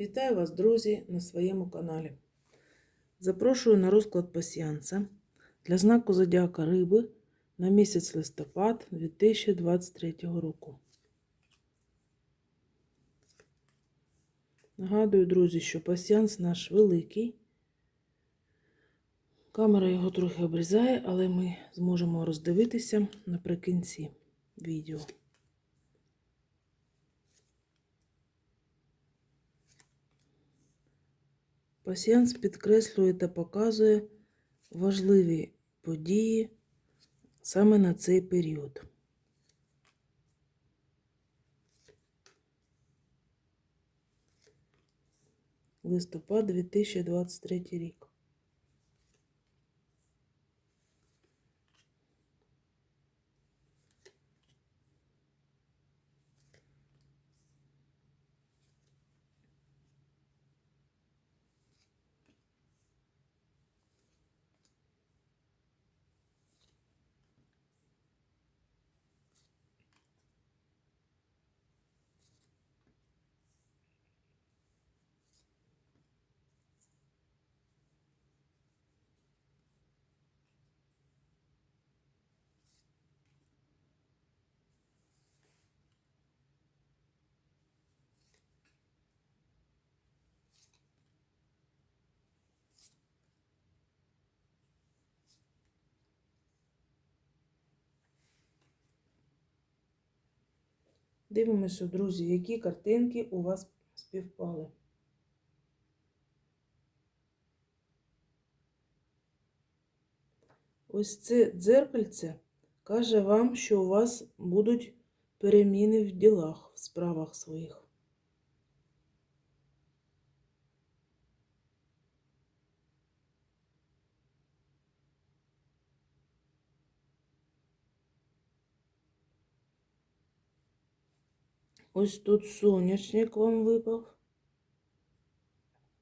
Вітаю вас, друзі, на своєму каналі. Запрошую на розклад пасіянса для знаку Зодіака Риби на місяць листопад 2023 року. Нагадую, друзі, що пасіянс наш великий. Камера його трохи обрізає, але ми зможемо роздивитися наприкінці відео. Пасіянс підкреслює та показує важливі події саме на цей період. Листопад 2023 рік. Дивимося, друзі, які картинки у вас співпали. Ось це дзеркальце каже вам, що у вас будуть переміни в ділах, в справах своїх. Ось тут сонячник вам випав.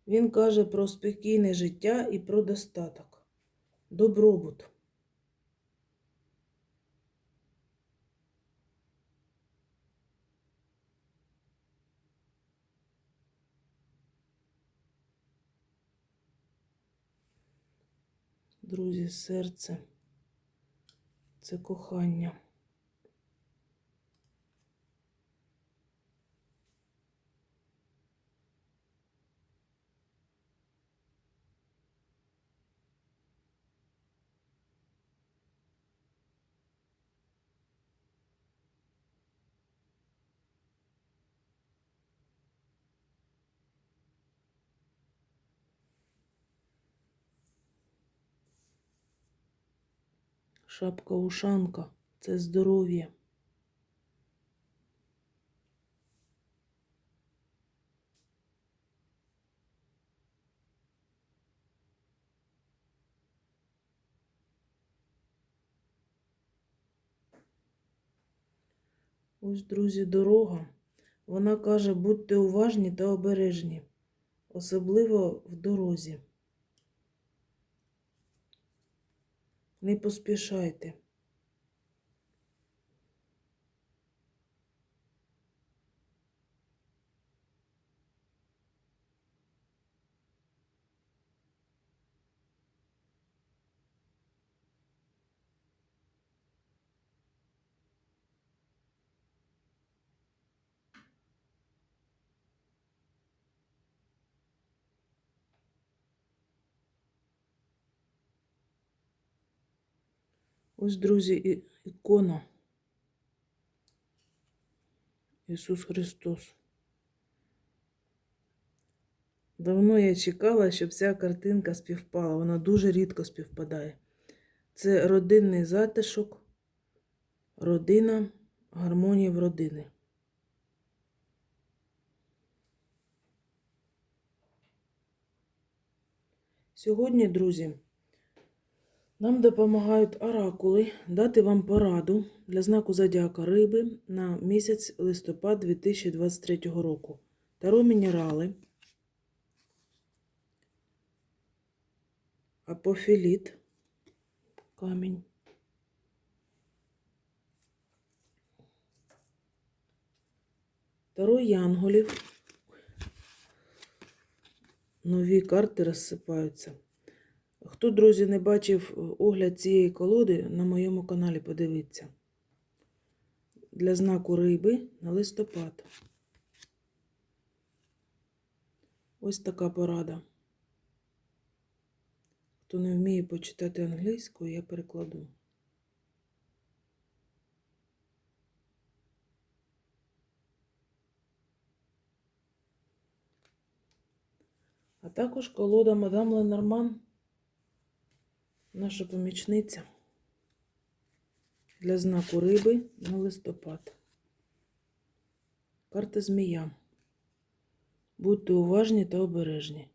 Він каже про спокійне життя і про достаток, добробут. Друзі, серце це кохання. Шапка ушанка це здоров'я. Ось, друзі, дорога. Вона каже, будьте уважні та обережні, особливо в дорозі. Не поспішайте. Ось, друзі, ікона. Ісус Христос. Давно я чекала, щоб ця картинка співпала. Вона дуже рідко співпадає. Це родинний затишок, родина, гармонія в родини. Сьогодні, друзі, нам допомагають оракули дати вам пораду для знаку Зодіака Риби на місяць листопад 2023 року. Таро мінерали, апофіліт, камінь, Таро янголів, нові карти розсипаються. Хто, друзі, не бачив е, огляд цієї колоди, на моєму каналі подивіться. Для знаку риби на листопад. Ось така порада. Хто не вміє почитати англійську, я перекладу. А також колода мадам Ленорман, наша помічниця для знаку риби на листопад. Карта змія. Будьте уважні та обережні.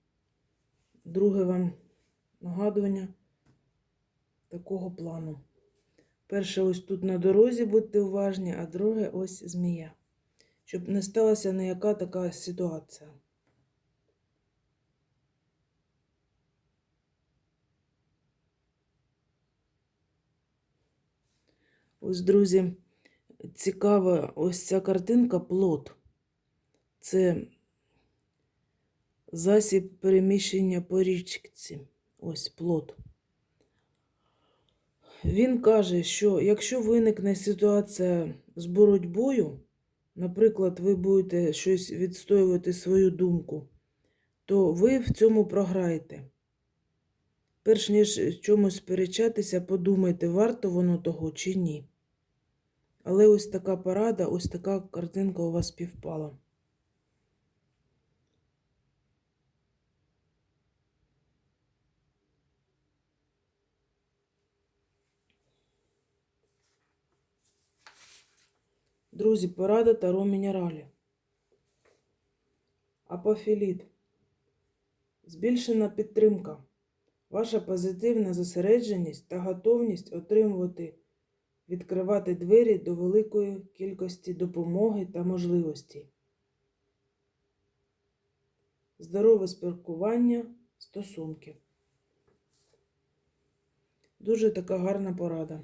Друге вам нагадування такого плану. Перше, ось тут на дорозі будьте уважні, а друге ось змія. Щоб не сталася ніяка така ситуація. Ось, друзі, цікава ось ця картинка плод. Це засіб переміщення по річці. Ось плод. Він каже, що якщо виникне ситуація з боротьбою, наприклад, ви будете щось відстоювати свою думку, то ви в цьому програєте. Перш ніж чомусь сперечатися, подумайте, варто воно того чи ні. Але ось така порада, ось така картинка у вас співпала. Друзі, порада Таро Мінералі. Апофіліт. Збільшена підтримка. Ваша позитивна зосередженість та готовність отримувати, відкривати двері до великої кількості допомоги та можливостей. Здорове спілкування, стосунки. Дуже така гарна порада.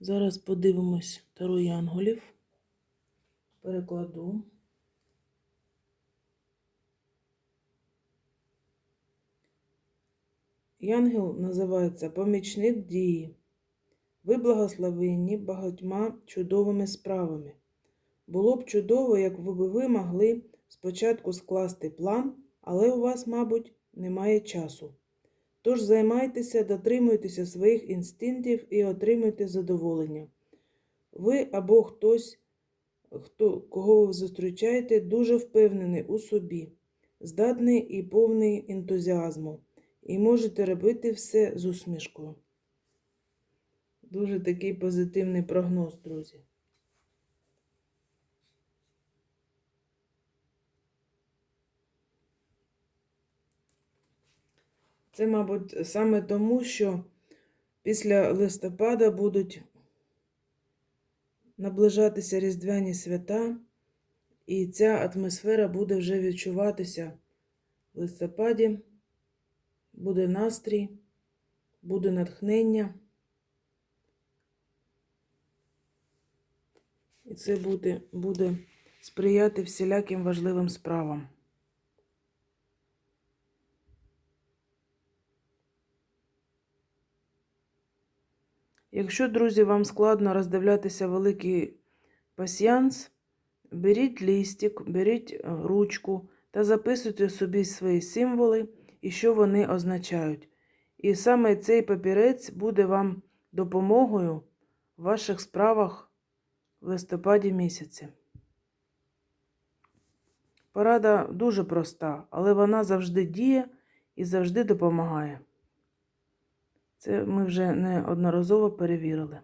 Зараз подивимось Таро Янголів. Перекладу. Янгел називається помічник дії. Ви благословенні багатьма чудовими справами. Було б чудово, як ви ви могли спочатку скласти план, але у вас, мабуть, немає часу. Тож займайтеся, дотримуйтеся своїх інстинктів і отримуйте задоволення. Ви або хтось, хто, кого ви зустрічаєте, дуже впевнений у собі, здатний і повний ентузіазму, і можете робити все з усмішкою. Дуже такий позитивний прогноз, друзі. Це, мабуть, саме тому, що після листопада будуть наближатися різдвяні свята, і ця атмосфера буде вже відчуватися в листопаді, буде настрій, буде натхнення. І це буде, буде сприяти всіляким важливим справам. Якщо, друзі, вам складно роздивлятися великий пасьянс, беріть лістик, беріть е, ручку та записуйте собі свої символи і що вони означають. І саме цей папірець буде вам допомогою в ваших справах в листопаді місяці. Порада дуже проста, але вона завжди діє і завжди допомагає. Це ми вже неодноразово перевірили.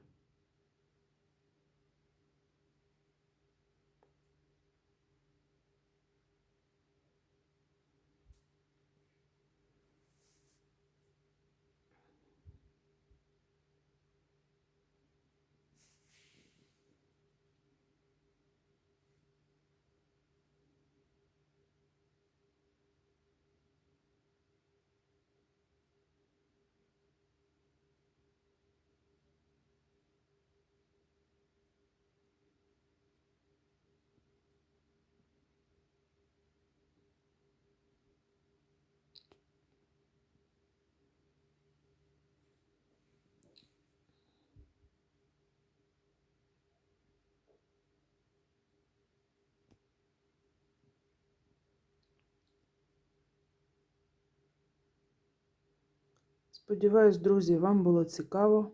Сподіваюсь, друзі, вам було цікаво.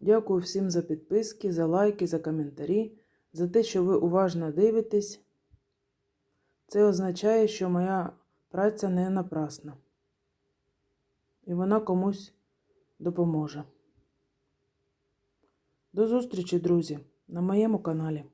Дякую всім за підписки, за лайки, за коментарі, за те, що ви уважно дивитесь. Це означає, що моя праця не напрасна. І вона комусь допоможе. До зустрічі, друзі, на моєму каналі.